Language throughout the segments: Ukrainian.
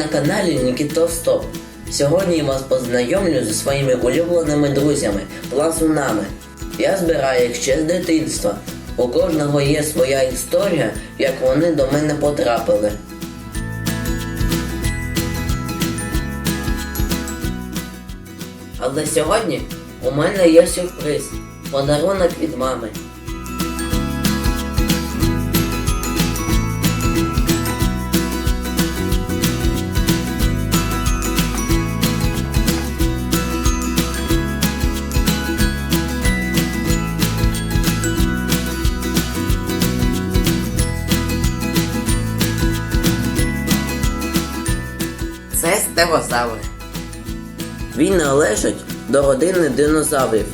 каналі Нікіто Стоп. Сьогодні я вас познайомлю зі своїми улюбленими друзями, плазунами. Я збираю їх ще з дитинства. У кожного є своя історія, як вони до мене потрапили. Але сьогодні у мене є сюрприз подарунок від мами. Стегозавр. Він належить до родини динозаврів,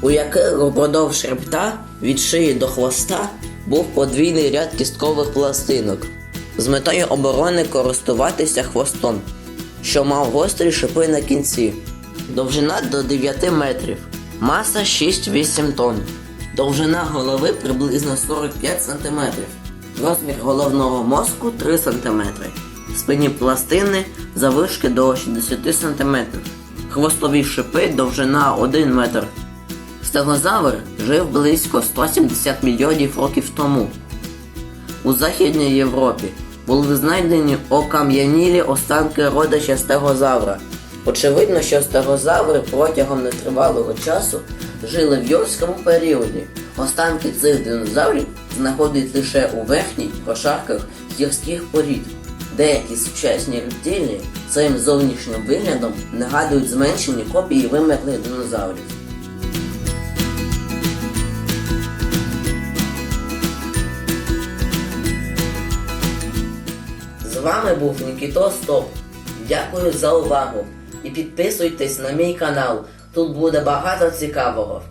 у яких упродовж хребта від шиї до хвоста був подвійний ряд кісткових пластинок з метою оборони користуватися хвостом, що мав гострі шипи на кінці, довжина до 9 метрів, маса 6-8 тонн, довжина голови приблизно 45 см, розмір головного мозку 3 см, спинні пластини завишки до 60 см, хвостові шипи довжина 1 метр. Стегозавр жив близько 170 мільйонів років тому. У Західній Європі були знайдені окам'янілі останки родича стегозавра. Очевидно, що стегозаври протягом нетривалого часу жили в юрському періоді. Останки цих динозаврів знаходять лише у верхніх прошарках гірських порід. Деякі сучасні рептилії своїм зовнішнім виглядом нагадують зменшені копії вимерлих динозаврів. З вами був Нікіто Стоп. Дякую за увагу і підписуйтесь на мій канал. Тут буде багато цікавого.